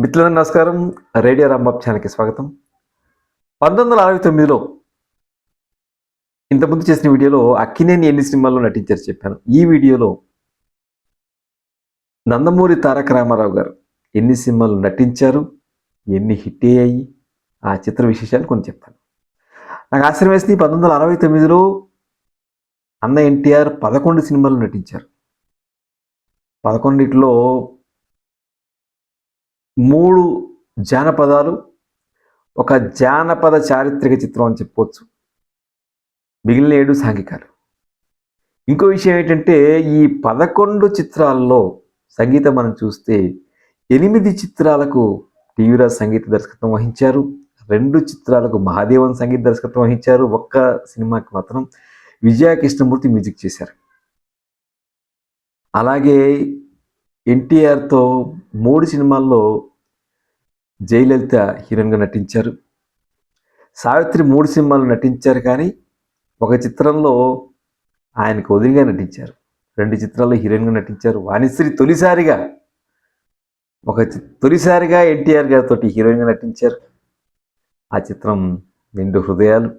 మిత్రులందరూ నమస్కారం. రేడియో రాంబాబు ఛానల్కి స్వాగతం. పంతొమ్మిది వందల అరవై తొమ్మిదిలో ఇంతకుముందు చేసిన వీడియోలో అక్కినేని ఎన్ని సినిమాల్లో నటించారు చెప్పాను. ఈ వీడియోలో నందమూరి తారక రామారావు గారు ఎన్ని సినిమాలు నటించారు ఎన్ని హిట్ అయ్యాయి ఆ చిత్ర విశేషాలు కొన్ని చెప్తాను. నాకు ఆశ్చర్యం వేసింది పంతొమ్మిది వందల అరవై తొమ్మిదిలో అన్న ఎన్టీఆర్ పదకొండు సినిమాలు నటించారు. పదకొండిట్లో మూడు జానపదాలు ఒక జానపద చారిత్రక చిత్రం అని చెప్పవచ్చు మిగిలిన ఏడు సాంఘికాలు. ఇంకో విషయం ఏంటంటే ఈ పదకొండు చిత్రాల్లో సంగీతం మనం చూస్తే ఎనిమిది చిత్రాలకు టీవీరాజ్ సంగీత దర్శకత్వం వహించారు. రెండు చిత్రాలకు మహాదేవన్ సంగీత దర్శకత్వం వహించారు. ఒక్క సినిమాకి మాత్రం విజయ కృష్ణమూర్తి మ్యూజిక్ చేశారు. అలాగే ఎన్టీఆర్తో మూడు సినిమాల్లో జయలలిత హీరోయిన్గా నటించారు. సావిత్రి మూడు సినిమాలు నటించారు కానీ ఒక చిత్రంలో ఆయనకు వదిలిగా నటించారు. రెండు చిత్రాల్లో హీరోయిన్గా నటించారు. వాణిశ్రీ తొలిసారిగా ఒక తొలిసారిగా ఎన్టీఆర్ గారితో హీరోయిన్గా నటించారు. ఆ చిత్రం నిండు హృదయాలు.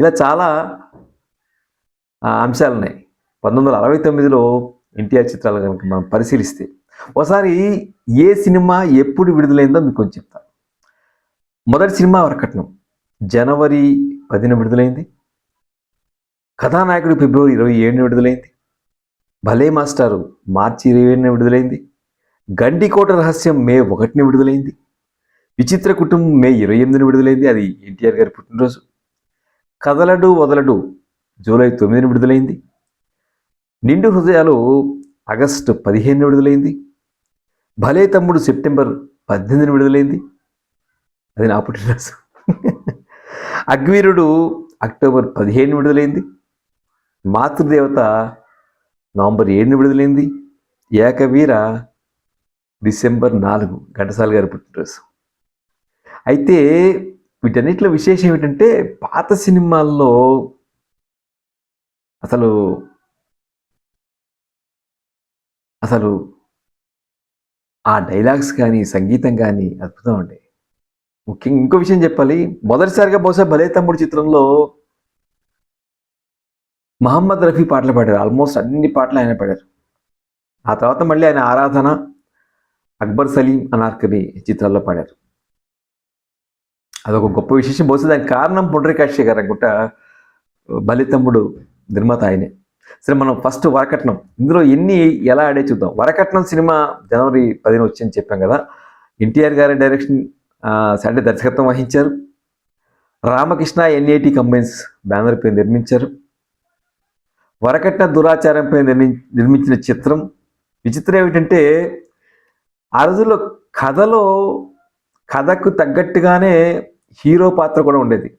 ఇలా చాలా అంశాలున్నాయి. అంశాలు ఉన్నాయి పంతొమ్మిది వందల అరవై తొమ్మిదిలో ఎన్టీఆర్ చిత్రాలు కనుక మనం పరిశీలిస్తే ఒకసారి ఏ సినిమా ఎప్పుడు విడుదలైందో మీకు కొంచెం చెప్తాను మొదటి సినిమా వరకట్నం జనవరి పదిన విడుదలైంది. కథానాయకుడు ఫిబ్రవరి ఇరవై ఏడున విడుదలైంది. భలే మాస్టారు మార్చి ఇరవై ఏడున విడుదలైంది. గండికోట రహస్యం మే ఒకటిన విడుదలైంది. విచిత్ర కుటుంబం మే ఇరవై ఎనిమిదిన విడుదలైంది. అది ఎన్టీఆర్ గారి పుట్టినరోజు. కదలడు వదలడు జూలై తొమ్మిదిన విడుదలైంది. నిండు హృదయాలు ఆగస్టు పదిహేను విడుదలైంది. భలే తమ్ముడు సెప్టెంబర్ పద్దెనిమిదిన విడుదలైంది. అది నా పుట్టినరోజు. అగ్వీరుడు అక్టోబర్ పదిహేను విడుదలైంది. మాతృదేవత నవంబర్ ఏడుని విడుదలైంది. ఏకవీర డిసెంబర్ నాలుగు ఘటసాల గారి పుట్టినరోజు. అయితే వీటన్నిటిలో విశేషం ఏమిటంటే పాత సినిమాల్లో అసలు అసలు ఆ డైలాగ్స్ కానీ సంగీతం కానీ అద్భుతం అండి. ముఖ్యంగా ఇంకో విషయం చెప్పాలి. మొదటిసారిగా బహుశా భలే తమ్ముడు చిత్రంలో మహమ్మద్ రఫీ పాటలు పాడారు. ఆల్మోస్ట్ అన్ని పాటలు ఆయన పాడారు. ఆ తర్వాత మళ్ళీ ఆయన ఆరాధన అక్బర్ సలీం అనార్కని చిత్రాల్లో పాడారు. అదొక గొప్ప విశేషం. బహుశా దానికి కారణం పుండ్రికాశ్య గారు అనుకుంటా బలితమ్ముడు నిర్మాత ఆయనే. సరే మనం ఫస్ట్ వరకట్నం. ఇందులో ఎన్ని ఎలా ఆడే చూద్దాం? వరకట్నం సినిమా జనవరి పదిన వచ్చిందని చెప్పాం కదా. ఎన్టీఆర్ గారి డైరెక్షన్ అంటే దర్శకత్వం వహించారు. రామకృష్ణ ఎన్ఏటి కంబైన్స్ బ్యానర్ పై నిర్మించారు. వరకట్న దురాచారంపై నిర్మి నిర్మించిన చిత్రం. విచిత్రం ఏమిటంటే ఆ రోజుల్లో కథలో కథకు తగ్గట్టుగానే హీరో పాత్ర కూడా ఉండేది.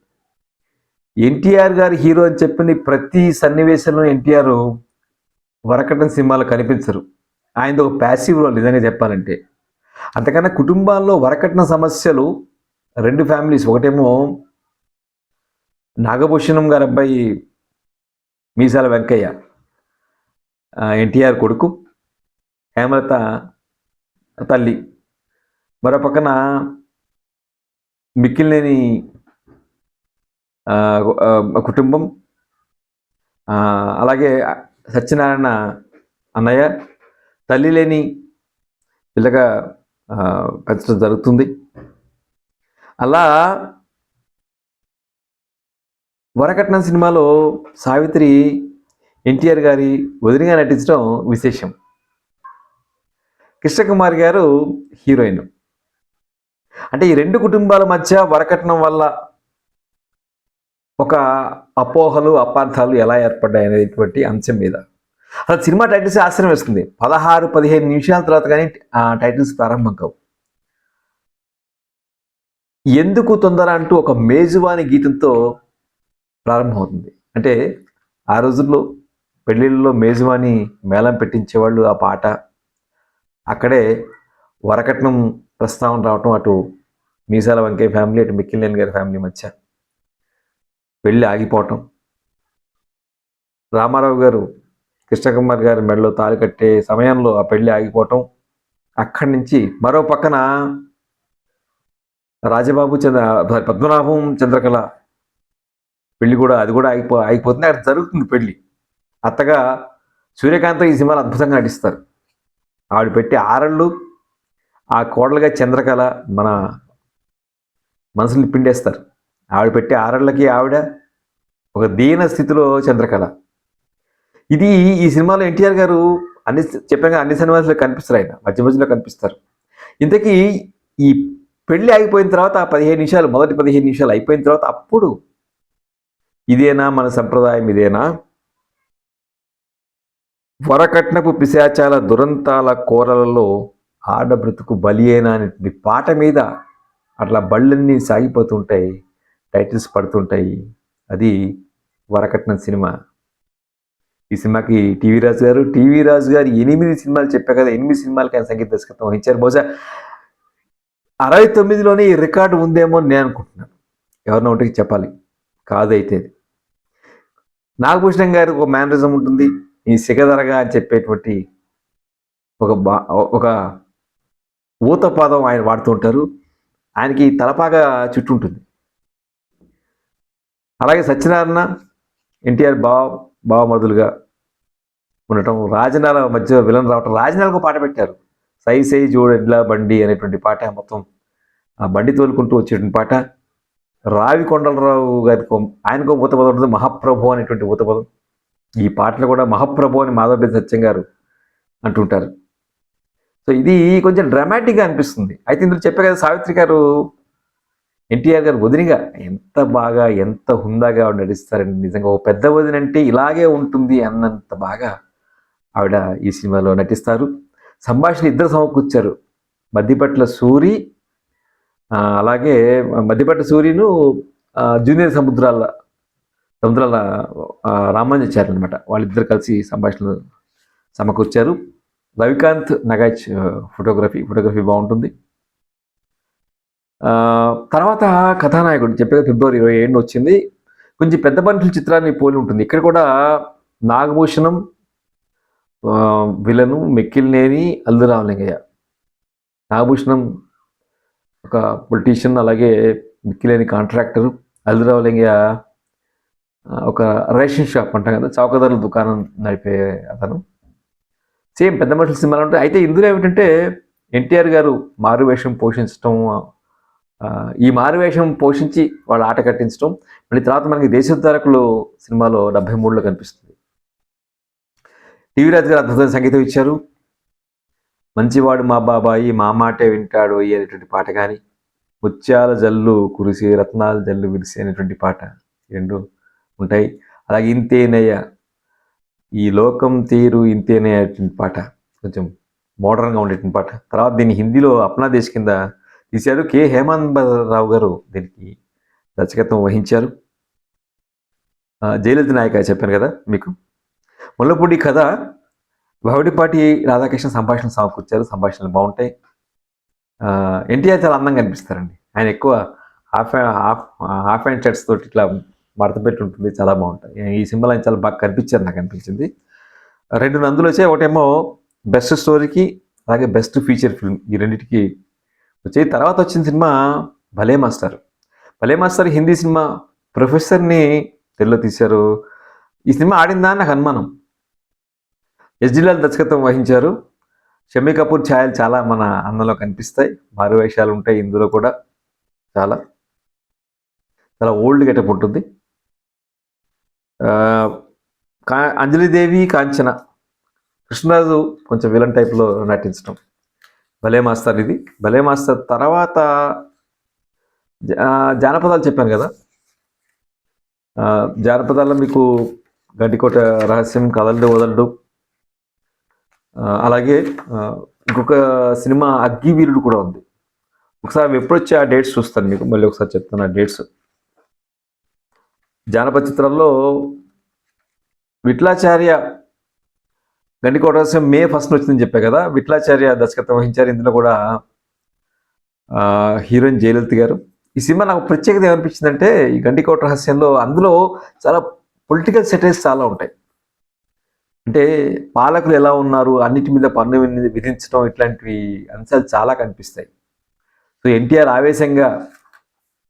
ఎన్టీఆర్ గారి హీరో అని చెప్పిన ప్రతి సన్నివేశంలో ఎన్టీఆర్ వరకటం సినిమాలో కనిపించరు. ఆయనది ఒక ప్యాసివ్ రోల్ నిజంగా చెప్పాలంటే. అంతకన్నా కుటుంబాల్లో వరకట్న సమస్యలు రెండు ఫ్యామిలీస్ ఒకటేమో నాగభూషణం గారి అబ్బాయి మీసాల వెంకయ్య ఎన్టీఆర్ కొడుకు హేమలత తల్లి. మరో పక్కన మిక్కిలినేని కుటుంబం. అలాగే సత్యనారాయణ అన్నయ్య తల్లి లేని పిల్లగా పెంచడం జరుగుతుంది. అలా వరకట్నం సినిమాలో సావిత్రి ఎన్టీఆర్ గారి వదిలిగా నటించడం విశేషం. కృష్ణకుమారి గారు హీరోయిన్. అంటే ఈ రెండు కుటుంబాల మధ్య వరకట్నం వల్ల ఒక అపోహలు అపార్థాలు ఎలా ఏర్పడ్డాయి అనేటువంటి అంశం మీద. అసలు సినిమా టైటిల్స్ ఆశ్చర్యం వేస్తుంది. పదహారు పదిహేను నిమిషాల తర్వాత కానీ ఆ టైటిల్స్ ప్రారంభం కావు. ఎందుకు తొందర అంటూ ఒక మేజువాని గీతంతో ప్రారంభమవుతుంది. అంటే ఆ రోజుల్లో పెళ్ళిళ్ళలో మేజువాని మేళం పెట్టించేవాళ్ళు ఆ పాట. అక్కడే వరకట్నం ప్రస్తావన రావటం అటు మీసాల వెంకయ్య ఫ్యామిలీ అటు మిక్కిలేని గారి ఫ్యామిలీ మధ్య. పెళ్ళి ఆగిపోవటం. రామారావు గారు కృష్ణకుమార్ గారి మెడలో తాళి కట్టే సమయంలో ఆ పెళ్ళి ఆగిపోవటం. అక్కడి నుంచి మరో పక్కన రాజబాబు చంద్ర పద్మనాభం చంద్రకళ పెళ్ళి కూడా అది కూడా ఆగిపో ఆగిపోతుంది. అక్కడ జరుగుతుంది పెళ్ళి అత్తగా సూర్యకాంత ఈ సినిమాలు అద్భుతంగా నటిస్తారు. ఆవిడ పెట్టి ఆరళ్ళు ఆ కోడలుగా చంద్రకళ మన మనసుని పిండేస్తారు ఆవిడ పెట్టే ఆరళ్ళకి ఆవిడ ఒక దీన స్థితిలో చంద్రకళ. ఇది ఈ సినిమాలో ఎన్టీఆర్ గారు అన్ని చెప్పాక అన్ని సినిమాస్లో కనిపిస్తారు ఆయన మధ్య మధ్యలో కనిపిస్తారు. ఇంతకీ ఈ పెళ్ళి అయిపోయిన తర్వాత ఆ పదిహేను నిమిషాలు మొదటి పదిహేను నిమిషాలు అయిపోయిన తర్వాత అప్పుడు ఇదేనా మన సంప్రదాయం ఇదేనా? వరకట్నపు పిశాచాల దురంతాల కోరలలో ఆడ బ్రతుకు బలియేనా అనే పాట మీద అట్లా బళ్ళన్నీ సాగిపోతుంటాయి. టైటిల్స్ పడుతుంటాయి. అది వరకట్నం సినిమా. ఈ సినిమాకి టీవీ రాజు గారు టీవీ రాజు గారు ఎనిమిది సినిమాలు చెప్పా కదా ఎనిమిది సినిమాలకి ఆయన సంగీత దర్శకత్వం వహించారు. బహుశా అరవై తొమ్మిదిలోనే ఈ రికార్డు ఉందేమో అని నేను అనుకుంటున్నాను ఎవరినో ఒకటికి చెప్పాలి. కాదైతే నాగభూషణం గారు ఒక మేనరిజం ఉంటుంది. ఈ సిగదరగా అని చెప్పేటువంటి ఒక బా ఒక ఊతపాదం ఆయన వాడుతూ ఉంటారు. ఆయనకి తలపాగా చుట్టూ ఉంటుంది అలాగే సత్యనారాయణ ఎన్టీఆర్ బావ బావమరుదులుగా ఉండటం రాజనాల మధ్య విలన్ రావటం రాజనాలకు పాట పెట్టారు. సై సై జోడెడ్ల బండి అనేటువంటి పాట మొత్తం ఆ బండి తోలుకుంటూ వచ్చేటువంటి పాట. రావి కొండలరావు గారికి ఆయనకు ఊతపదం ఉంటుంది మహాప్రభు అనేటువంటి ఊతపదం ఈ పాటలు కూడా మహాప్రభు అని మాధవరెడ్డి సత్యం గారు అంటుంటారు. సో ఇది కొంచెం డ్రామాటిక్గా అనిపిస్తుంది. అయితే ఇందులో చెప్పే కదా సావిత్రి గారు ఎన్టీఆర్ గారు వదినిగా ఎంత బాగా ఎంత హుందాగా ఆవిడ నటిస్తారండి నిజంగా ఓ పెద్ద వదిన అంటే ఇలాగే ఉంటుంది అన్నంత బాగా ఆవిడ ఈ సినిమాలో నటిస్తారు. సంభాషణ ఇద్దరు సమకూర్చారు. మధ్యపట్ల సూరి అలాగే మధ్యపట్ల సూరిను జూనియర్ సముద్రాల సముద్రాల ఆ, అనమాట వాళ్ళిద్దరు కలిసి సంభాషణలు సమకూర్చారు. రవికాంత్ నగాచ్ ఫోటోగ్రఫీ ఫోటోగ్రఫీ బాగుంటుంది. తర్వాత కథానాయకుడు చెప్పేది ఫిబ్రవరి ఇరవై ఏడు వచ్చింది. కొంచెం పెద్ద మనుషుల చిత్రాన్ని పోలి ఉంటుంది. ఇక్కడ కూడా నాగభూషణం విలను మెక్కిలినేని అల్లురామలింగయ్య నాగభూషణం ఒక పొలిటీషియన్ అలాగే మిక్కిలేని కాంట్రాక్టర్ అల్లురావులింగయ్య ఒక రేషన్ షాప్ అంటాం కదా చౌకధరల దుకాణం నడిపే అతను. సేమ్ పెద్ద మనుషుల సినిమాలు ఉంటాయి. అయితే ఇందులో ఏమిటంటే ఎన్టీఆర్ గారు మారు వేషం పోషించడం ఈ మారు వేషం పోషించి వాళ్ళ ఆట కట్టించడం మళ్ళీ తర్వాత మనకి దేశోద్ధారకులు సినిమాలో డెబ్బై మూడులో కనిపిస్తుంది. టీవీ రాజు గారు అద్భుతమైన సంగీతం ఇచ్చారు. మంచివాడు మా బాబాయి మా మాటే వింటాడు అనేటువంటి పాట కానీ ముత్యాల జల్లు కురిసి రత్నాల జల్లు విరిసి అనేటువంటి పాట రెండు ఉంటాయి. అలాగే ఇంతేనయ్య ఈ లోకం తీరు ఇంతేనయ్య అనేటువంటి పాట కొంచెం మోడర్న్గా ఉండేటువంటి పాట. తర్వాత దీన్ని హిందీలో అప్నా దేశ్ కింద తీశారు. కె. హేమంత్ రావు గారు దీనికి దర్శకత్వం వహించారు. జయలలిత నాయక చెప్పాను కదా మీకు. ముల్లపూడి కథ భవడిపాటి రాధాకృష్ణ సంభాషణ సమకూర్చారు సంభాషణలు బాగుంటాయి. ఎన్టీఆర్ చాలా అందంగా అనిపిస్తారండి ఆయన ఎక్కువ half half half hand shirts తోటి ఇట్లా మడత పెట్టి ఉంటుంది చాలా బాగుంటాయి. ఈ సింబల్ ఆయన చాలా బాగా కనిపించారు నాకు అనిపించింది. రెండు నందులు వచ్చాయి. ఒకటేమో బెస్ట్ స్టోరీకి అలాగే బెస్ట్ ఫీచర్ ఫిల్మ్ ఈ రెండింటికి వచ్చి తర్వాత వచ్చిన సినిమా భలే మాస్టర్. భలే మాస్టర్ హిందీ సినిమా. ప్రొఫెసర్ని తెలుగులో తీశారు. ఈ సినిమా ఆడిందా నాకు అనుమానం. ఎస్ దర్శకత్వం వహించారు. షమీ కపూర్ ఛాయలు చాలా మన అందంలో కనిపిస్తాయి. భారీ వేషాలు ఉంటాయి ఇందులో కూడా. చాలా. చాలా ఓల్డ్ గెటప్ ఉంటుంది. కా అంజలిదేవి కాంచన. కృష్ణరాజు కొంచెం విలన్ టైప్లో నటించడం భలే మాస్టర్ ఇది. భలే మాస్టర్. తర్వాత జా- జానపదాలు చెప్పాను కదా. జానపదాల్లో మీకు గంటికోట రహస్యం కదలడు వదలడు అలాగే ఇంకొక సినిమా అగ్గివీరుడు కూడా ఉంది. ఒకసారి ఎప్పుడొచ్చి ఆ డేట్స్ చూస్తాను మీకు. మళ్ళీ ఒకసారి చెప్తాను ఆ డేట్స్. జానపద చిత్రాల్లో విట్లాచార్య గండికోట రహస్యం మే ఫస్ట్ వచ్చిందని చెప్పా కదా. విట్లాచార్య దర్శకత్వం వహించారు. ఇందులో కూడా హీరోయిన్ జయలలిత గారు. ఈ సినిమా నాకు ప్రత్యేకత ఏమనిపించిందంటే ఈ గండికోట రహస్యంలో అందులో చాలా పొలిటికల్ సెటైల్స్ చాలా ఉంటాయి. అంటే పాలకులు ఎలా ఉన్నారు అన్నిటి మీద పన్ను విని- విధించడం ఇట్లాంటివి అంశాలు చాలా కనిపిస్తాయి. సో ఎన్టీఆర్ ఆవేశంగా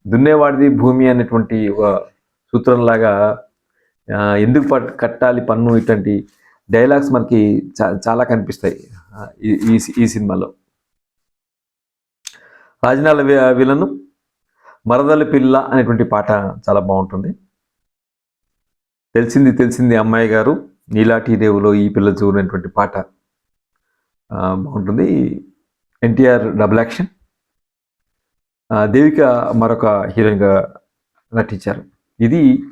దున్నేవాడిది భూమి అనేటువంటి ఒక సూత్రంలాగా ఎందుకు కట్టాలి పన్ను ఇట్లాంటి డైలాగ్స్ మనకి చాలా కనిపిస్తాయి. ఈ- ఈ ఈ సినిమాలో. రాజనాల విలను మరదల పిల్ల అనేటువంటి పాట చాలా బాగుంటుంది. తెలిసింది తెలిసింది అమ్మాయి గారు నీలాటి రేవులో ఈ పిల్ల చూడనటువంటి పాట బాగుంటుంది. NTR double action. దేవిక మరొక హీరోయిన్గా నటించారు. ఇది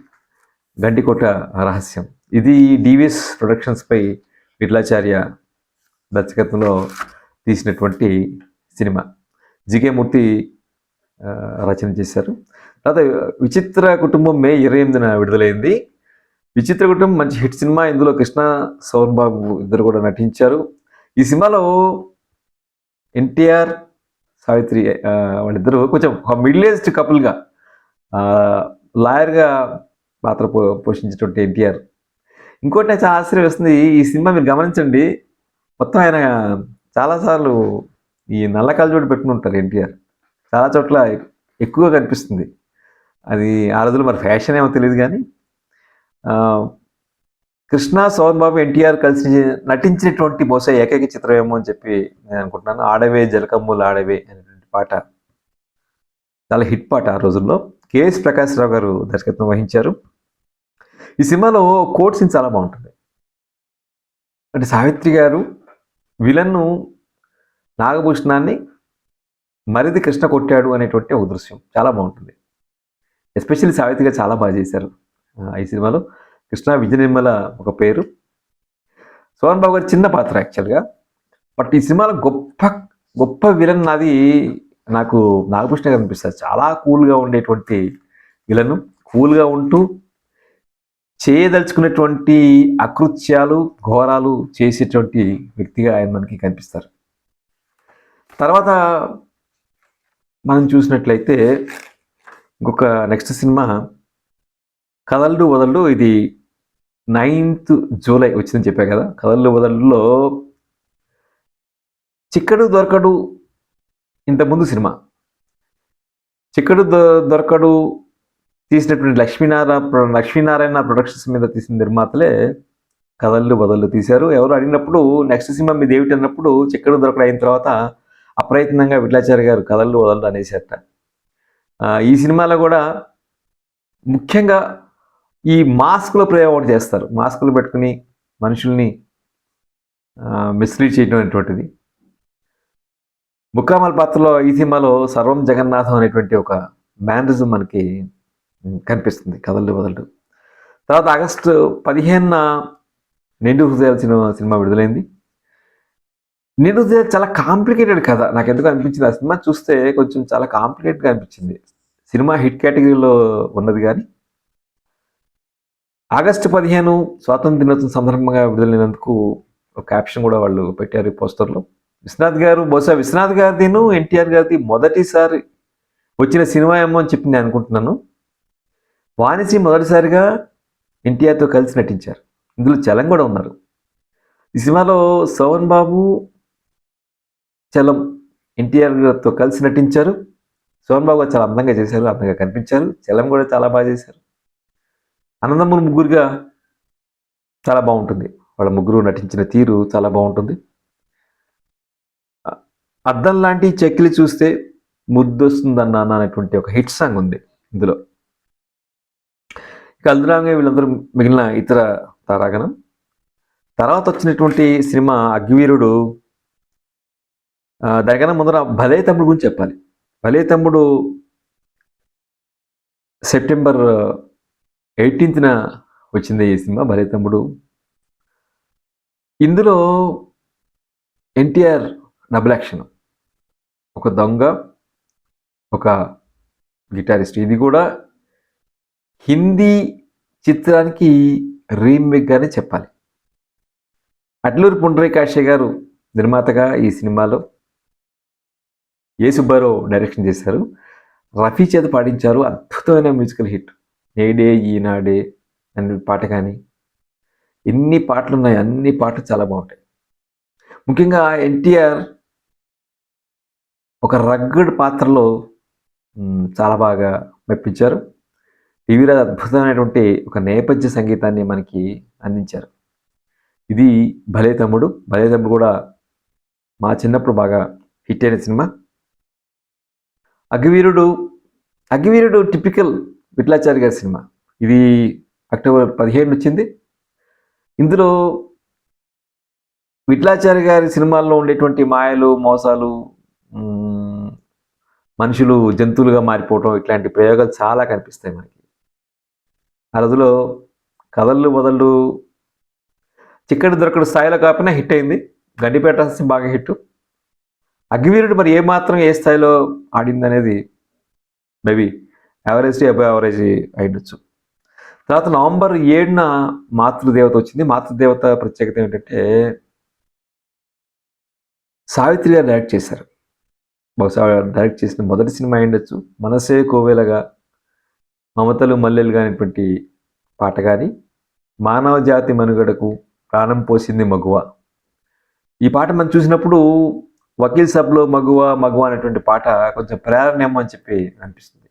గంటికోట రహస్యం. ఇది డివిఎస్ ప్రొడక్షన్స్పై విఠలాచార్య దర్శకత్వంలో తీసినటువంటి సినిమా. జికే మూర్తి రచన చేశారు. తర్వాత విచిత్ర కుటుంబం మే ఇరవై ఎనిమిదిన విడుదలైంది. విచిత్ర కుటుంబం మంచి హిట్ సినిమా. ఇందులో కృష్ణ సోన్ బాబు ఇద్దరు కూడా నటించారు. ఈ సినిమాలో ఎన్టీఆర్ సావిత్రి ఆ, వాళ్ళిద్దరూ కొంచెం ఒక మిడిల్ ఏజ్డ్ కపుల్గా లాయర్గా పాత్ర పో పోషించినటువంటి ఎన్టీఆర్ ఇంకోటి నాకు చాలా ఆశ్చర్యం వస్తుంది ఈ సినిమా మీరు గమనించండి మొత్తం ఆయన చాలాసార్లు ఈ నల్ల కళ్ళజోడు పెట్టుకుని ఉంటారు ఎన్టీఆర్. చాలా చోట్ల ఎక్కువగా కనిపిస్తుంది. అది ఆ రోజుల్లో మరి ఫ్యాషన్ ఏమో తెలియదు కానీ కృష్ణ సోన్ బాబు ఎన్టీఆర్ కలిసి నటించినటువంటి బహుశా ఏకైక చిత్రం ఏమో అని చెప్పి నేను అనుకుంటున్నాను. ఆడవే జలకమ్ములు ఆడవే అనేటువంటి పాట చాలా హిట్ పాట ఆ రోజుల్లో. కేఎస్ ప్రకాశ్రావు గారు దర్శకత్వం వహించారు. ఈ సినిమాలో కోట్ సీన్ చాలా బాగుంటుంది. అంటే సావిత్రి గారు విలన్ను నాగభూషణాన్ని మరిది కృష్ణ కొట్టాడు అనేటువంటి ఒక దృశ్యం. చాలా బాగుంటుంది. ఎస్పెషల్లీ సావిత్రి గారు చాలా బాగా చేశారు ఈ సినిమాలో. కృష్ణ విజయ నిర్మల ఒక పేరు. సోహన్ బాబు గారి చిన్న పాత్ర యాక్చువల్గా. బట్ ఈ సినిమాలో గొప్ప గొప్ప విలన్ నాది నాకు నాగభూషణ గారు అనిపిస్తుంది చాలా కూల్గా ఉండేటువంటి విలను. కూల్గా ఉంటూ చేయదలుచుకునేటువంటి అకృత్యాలు ఘోరాలు చేసేటువంటి వ్యక్తిగా ఆయన మనకి కనిపిస్తారు. తర్వాత మనం చూసినట్లయితే ఇంకొక నెక్స్ట్ సినిమా కదల్డు వదల్డు ఇది నైన్త్ జూలై వచ్చిందని చెప్పా కదా కదళ్ళు వదల్డులో చిక్కడు దొరకడు ఇంతకుముందు సినిమా. చిక్కడు దొరకడు తీసినటువంటి లక్ష్మీనారాయణ లక్ష్మీనారాయణ ప్రొడక్షన్స్ మీద తీసిన నిర్మాతలే కథలు బదళ్ళు తీశారు. ఎవరు అడిగినప్పుడు నెక్స్ట్ సినిమా మీద ఏమిటి? అన్నప్పుడు చిక్కడు దొరకడు అయిన తర్వాత అప్రయత్నంగా విట్లాచారి గారు కథలు వదలు అనేసారట ఈ సినిమాలో కూడా ముఖ్యంగా ఈ మాస్కుల ప్రయోగం ఒకటి చేస్తారు. మాస్కులు పెట్టుకుని మనుషుల్ని మిస్లీడ్ చేయడం అనేటువంటిది. ముక్కామల్ పాత్రలో ఈ సినిమాలో సర్వం జగన్నాథం అనేటువంటి ఒక మేనరిజం మనకి కనిపిస్తుంది. కథలు వదలడు తర్వాత ఆగస్టు పదిహేనున నిండు హృదయాల సినిమా సినిమా విడుదలైంది. నిండు హృదయాలు చాలా కాంప్లికేటెడ్ కథ. నాకు ఎందుకు అనిపించింది? ఆ సినిమా చూస్తే కొంచెం చాలా కాంప్లికేటెడ్గా అనిపించింది. సినిమా హిట్ కేటగిరీలో ఉన్నది కానీ ఆగస్టు పదిహేను స్వాతంత్ర దినోత్సవం సందర్భంగా విడుదలైనందుకు ఒక క్యాప్షన్ కూడా వాళ్ళు పెట్టారు ఈ పోస్టర్లో. విశ్వనాథ్ గారు బహుశా విశ్వనాథ్ గారిదిను ఎన్టీఆర్ గారిది మొదటిసారి వచ్చిన సినిమా ఏమో అని చెప్పి నేను అనుకుంటున్నాను. వాణిసి మొదటిసారిగా ఎన్టీఆర్తో కలిసి నటించారు. ఇందులో చలం కూడా ఉన్నారు. ఈ సినిమాలో సోవన్ బాబు చలం ఎన్టీఆర్ గారితో కలిసి నటించారు. సోవన్ బాబు చాలా అందంగా చేశారు అందంగా కనిపించారు. చలం కూడా చాలా బాగా చేశారు. అన్నదమ్ములు ముగ్గురుగా చాలా బాగుంటుంది. వాళ్ళ ముగ్గురు నటించిన తీరు చాలా బాగుంటుంది. అద్దం లాంటి చెక్కిలి చూస్తే ముద్దొస్తుందన్న అనేటువంటి ఒక హిట్ సాంగ్ ఉంది ఇందులో. ఇక అల్దురాంగే వీళ్ళందరూ మిగిలిన ఇతర తారాగణం. తర్వాత వచ్చినటువంటి సినిమా అగ్గివీరుడు దానికన్నా ముందర భలే తమ్ముడు గురించి చెప్పాలి. భలే తమ్ముడు సెప్టెంబర్ ఎయిటీన్త్న వచ్చింది ఈ సినిమా భలే తమ్ముడు. ఇందులో ఎన్టీఆర్ డబుల్ యాక్షన్. ఒక దొంగ ఒక గిటారిస్ట్. ఇది కూడా హిందీ చిత్రానికి రీమేక్గానే చెప్పాలి. అట్లూరి పుండరీకాశయ్య గారు నిర్మాతగా ఈ సినిమాలో ఏ సుబ్బారావు డైరెక్షన్ చేశారు. రఫీ చేత పాటించారు అద్భుతమైన మ్యూజికల్ హిట్. నేడే ఈనాడే అనే పాట కానీ. ఎన్ని పాటలు ఉన్నాయి అన్ని పాటలు చాలా బాగుంటాయి. ముఖ్యంగా ఎన్టీఆర్ ఒక రగ్గడ్ పాత్రలో చాలా బాగా మెప్పించారు. టీవీరాజ్ అద్భుతమైనటువంటి ఒక నేపథ్య సంగీతాన్ని మనకి అందించారు. ఇది భలే తమ్ముడు భలే తమ్ముడు కూడా మా చిన్నప్పుడు బాగా హిట్ అయిన సినిమా. అగ్గివీరుడు అగ్గివీరుడు టిపికల్ విట్లాచారి గారి సినిమా. ఇది అక్టోబర్ పదిహేడు వచ్చింది. ఇందులో విట్లాచారి గారి సినిమాల్లో ఉండేటువంటి మాయలు మోసాలు మనుషులు జంతువులుగా మారిపోవటం ఇట్లాంటి ప్రయోగాలు చాలా కనిపిస్తాయి మనకి. ఆ రోజులో కథలు మొదళ్ళు చిక్కడి దొరకడు స్థాయిలో కాకపోయినా హిట్ అయింది. గడ్డిపేట హాస్యం బాగా హిట్. అగ్గివీరుడు మరి ఏ మాత్రం ఏ స్థాయిలో ఆడింది అనేది మేబీ యావరేజ్ అబౌ యావరేజ్ అయిండొచ్చు తర్వాత నవంబర్ ఏడున మాతృదేవత వచ్చింది. మాతృదేవత ప్రత్యేకత ఏంటంటే సావిత్రి గారు డైరెక్ట్ చేశారు. బహుశా డైరెక్ట్ చేసిన మొదటి సినిమా అయిండొచ్చు మనసే కోవేలగా మమతలు మల్లెలు కానిటువంటి పాట కానీ మానవ జాతి మనుగడకు ప్రాణం పోసింది మగువ. ఈ పాట మనం చూసినప్పుడు వకీల్ సబ్లో మగువ మగువ అనేటువంటి పాట కొంచెం ప్రేరణేమో అని చెప్పి అనిపిస్తుంది.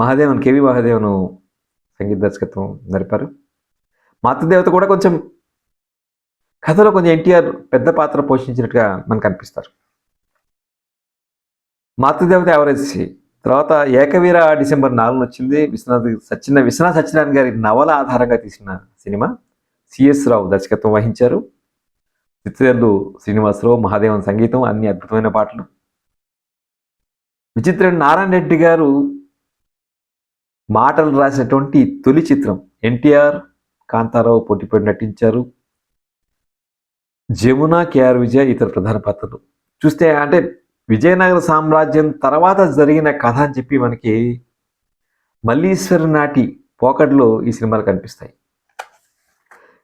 మహాదేవన్ కేవి మహాదేవను సంగీత దర్శకత్వం నడిపారు. మాతృదేవత కూడా కొంచెం కథలో కొంచెం ఎన్టీఆర్ పెద్ద పాత్ర పోషించినట్టుగా మనకు అనిపిస్తారు. మాతృదేవత యావరేజ్ తర్వాత ఏకవీర డిసెంబర్ నాలుగున వచ్చింది విశ్వనాథ్ సత్యన విశ్వనాథ్ సత్యనారాయణ గారి నవల ఆధారంగా తీసిన సినిమా. సిఎస్ రావు దర్శకత్వం వహించారు. చిత్రలు శ్రీనివాసరావు మహాదేవన్ సంగీతం అన్ని అద్భుతమైన పాటలు. విచిత్ర నారాయణ రెడ్డి గారు మాటలు రాసినటువంటి తొలి చిత్రం ఎన్టీఆర్ కాంతారావు పోటీపడి నటించారు. జమున కేఆర్ విజయ్ ఇతర ప్రధాన పాత్రలు. చూస్తే అంటే విజయనగర సామ్రాజ్యం తర్వాత జరిగిన కథ అని చెప్పి మనకి మల్లీశ్వరి నాటి పోకడ్లో ఈ సినిమాలు కనిపిస్తాయి.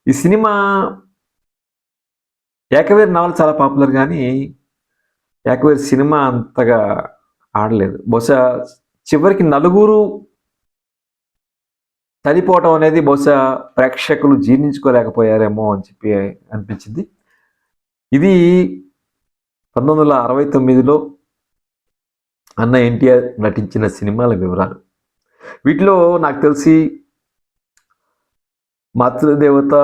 ఈ సినిమా ఏకవేరు నవల చాలా పాపులర్ కానీ ఏకవేరు సినిమా అంతగా ఆడలేదు. బహుశా చివరికి నలుగురు చనిపోవటం అనేది బహుశా ప్రేక్షకులు జీర్ణించుకోలేకపోయారేమో అని చెప్పి అనిపించింది. ఇది పంతొమ్మిది వందల అరవై తొమ్మిదిలో అన్న ఎన్టీఆర్ నటించిన సినిమాల వివరాలు. వీటిలో నాకు తెలిసి మాతృదేవత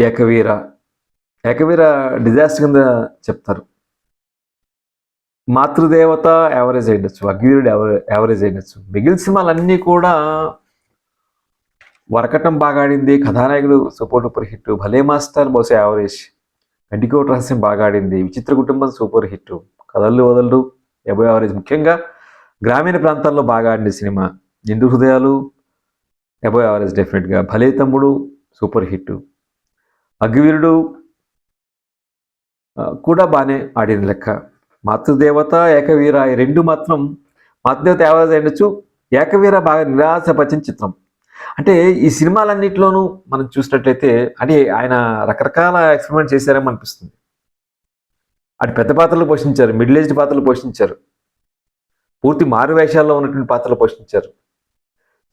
ఏకవీర. ఏకవీర డిజాస్టర్ కింద చెప్తారు. మాతృదేవత యావరేజ్ అయ్యొచ్చు అగ్వీరుడు యావరేజ్ అయ్యొచ్చు మిగిలిన సినిమాలన్నీ కూడా వరకటం బాగా ఆడింది Kathanayakudu super hit Bhale master బహుశా యావరేజ్ కంటికోట రహస్యం బాగా ఆడింది. విచిత్ర కుటుంబం సూపర్ హిట్. కథలు వదలరు. ఎబో యావరేజ్ ముఖ్యంగా గ్రామీణ ప్రాంతాల్లో బాగా ఆడింది సినిమా. నిండు హృదయాలు ఎబో యావరేజ్ డెఫినెట్గా. భలే తమ్ముడు సూపర్ హిట్. అగ్గివీరుడు కూడా బాగానే ఆడిన లెక్క. మాతృదేవత ఏకవీర ఈ రెండు మాత్రం మాతృదేవత యావరేజ్ అయినచ్చు ఏకవీర బాగా నిరాశపరిచిన చిత్రం. అంటే ఈ సినిమాలన్నింటిలోనూ మనం చూసినట్లయితే అంటే ఆయన రకరకాల ఎక్స్పెరిమెంట్ చేశారేమో అనిపిస్తుంది. అటు పెద్ద పాత్రలు పోషించారు మిడిల్ ఏజ్డ్ పాత్రలు పోషించారు. పూర్తి మారు వేషాల్లో ఉన్నటువంటి పాత్రలు పోషించారు.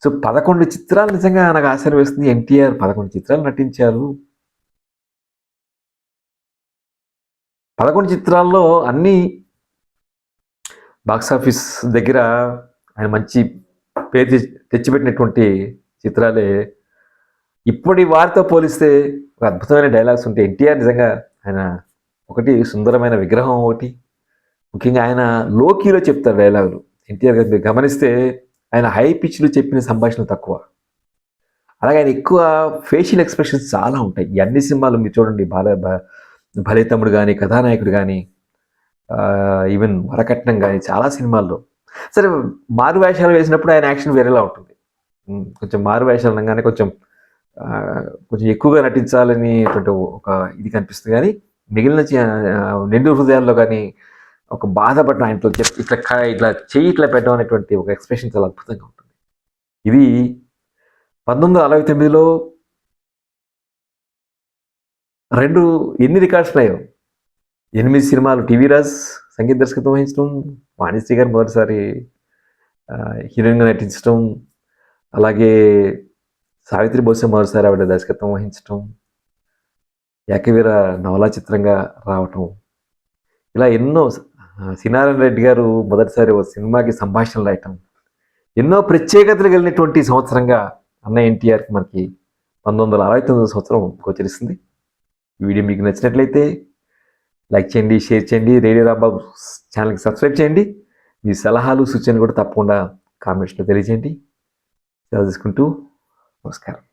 సో పదకొండు చిత్రాలు నిజంగా నాకు ఆశ్చర్యం వేస్తుంది. ఎన్టీఆర్ పదకొండు చిత్రాలు నటించారు. పదకొండు చిత్రాల్లో అన్ని బాక్సాఫీస్ దగ్గర ఆయన మంచి పేరు తెచ్చిపెట్టినటువంటి చిత్రాలే. ఇప్పటి వారితో పోలిస్తే ఒక అద్భుతమైన డైలాగ్స్ ఉంటాయి ఎన్టీఆర్ నిజంగా ఆయన ఒకటి సుందరమైన విగ్రహం ఒకటి. ముఖ్యంగా ఆయన లోకీలో చెప్తారు డైలాగులు ఎన్టీఆర్ గారు మీరు గమనిస్తే ఆయన హై పిచ్లో చెప్పిన సంభాషణ తక్కువ. అలాగే ఆయన ఎక్కువ ఫేషియల్ ఎక్స్ప్రెషన్స్ చాలా ఉంటాయి. అన్ని సినిమాలు మీరు చూడండి బాల బ- భలే తమ్ముడు కానీ కథానాయకుడు కానీ ఈవెన్ వరకట్నం కానీ చాలా సినిమాల్లో. సరే మారు వేషాలు వేసినప్పుడు ఆయన యాక్షన్ వేరేలా ఉంటుంది. కొంచెం మారువేషాలు అనగానే కొంచెం కొంచెం ఎక్కువగా నటించాలని ఒక ఇది కనిపిస్తుంది. కానీ మిగిలిన చి- నిండు హృదయాల్లో కానీ ఒక బాధపడిన ఆయనతో చెప్- ఇట్లా క- ఇట్లా చెయ్యి ఇట్లా పెట్టడం అనేటువంటి ఒక ఎక్స్ప్రెషన్ చాలా అద్భుతంగా ఉంటుంది. ఇది పంతొమ్మిది వందల అరవై తొమ్మిదిలో రెండు ఎన్ని రికార్డ్స్ ఉన్నాయో? ఎనిమిది సినిమాలు టీవీ రాజ్ సంగీత దర్శకత్వం వహించడం వాణిశ్రీ గారు మొదటిసారి హీరోయిన్గా నటించడం అలాగే సావిత్రి బోసే మరోసారి ఆవిడ దర్శకత్వం వహించటం ఏకవీర నవలా చిత్రంగా రావటం. ఇలా ఎన్నో సినారాయణ రెడ్డి గారు మొదటిసారి ఓ సినిమాకి సంభాషణలు రాయటం. ఎన్నో ప్రత్యేకతలు కలిగినటువంటి సంవత్సరంగా అన్న ఎన్టీఆర్కి మనకి పంతొమ్మిది వందల అరవై తొమ్మిది సంవత్సరం గోచరిస్తుంది. వీడియో మీకు నచ్చినట్లయితే లైక్ చేయండి షేర్ చేయండి రేడియో రాంబాబు ఛానల్కి సబ్స్క్రైబ్ చేయండి. మీ సలహాలు సూచనలు కూడా తప్పకుండా కామెంట్స్లో తెలియజేయండి. సెలవు తీసుకుంటూ నమస్కారం